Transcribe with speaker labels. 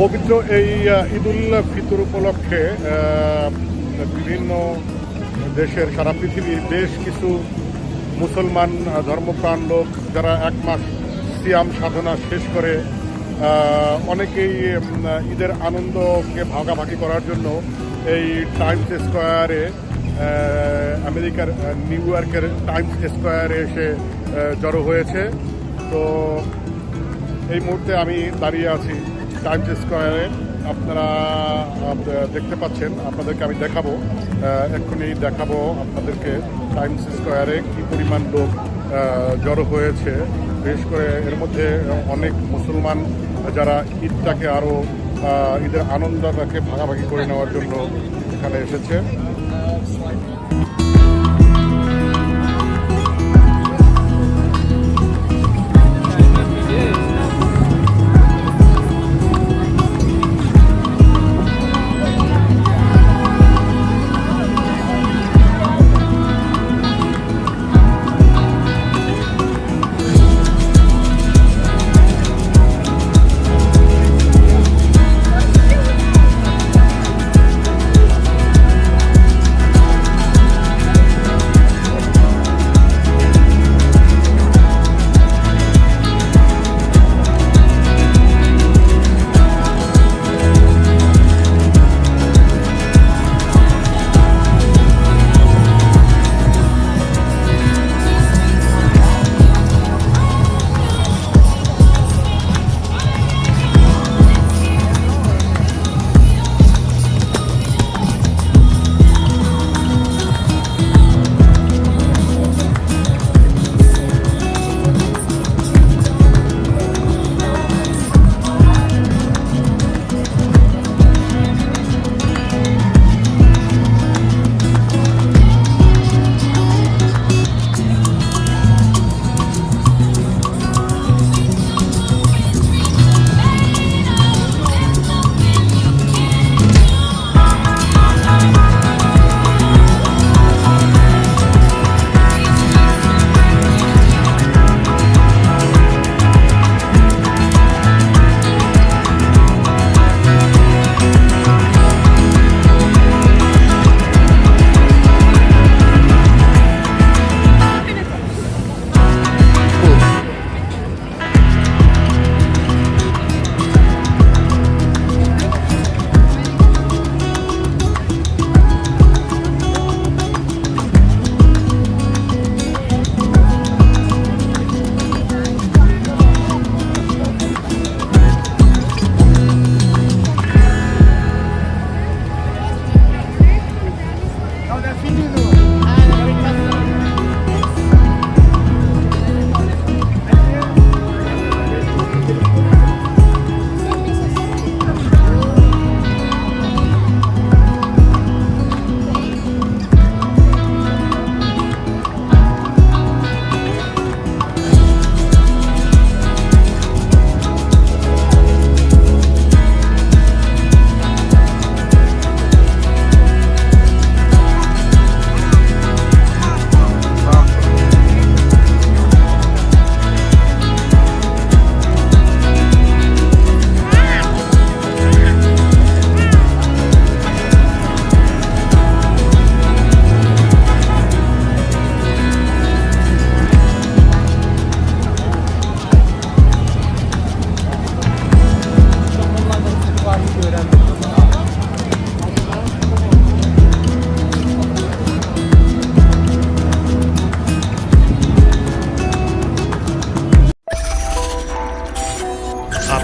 Speaker 1: পবিত্র এই ঈদুল ফিতর উপলক্ষে বিভিন্ন দেশের, সারা পৃথিবীর বেশ কিছু মুসলমান ধর্মপ্রাণ লোক যারা এক মাস সিয়াম সাধনা শেষ করে অনেকেই ঈদের আনন্দকে ভাগাভাগি করার জন্য এই টাইমস স্কোয়ারে আমেরিকার নিউ ইয়র্কের টাইমস স্কোয়ারে এসে জড়ো হয়েছে। তো এই মুহূর্তে আমি দাঁড়িয়ে আছি টাইমস স্কোয়ারে আপনারা দেখতে পাচ্ছেন, আপনাদেরকে আমি দেখাবো এক্ষুনি দেখাবো আপনাদেরকে টাইমস স্কোয়ারে কি পরিমাণ লোক জড়ো হয়েছে। বিশেষ করে এর মধ্যে অনেক মুসলমান যারা ঈদটাকে আরও ঈদের আনন্দটাকে ভাগাভাগি করে নেওয়ার জন্য এখানে এসেছে।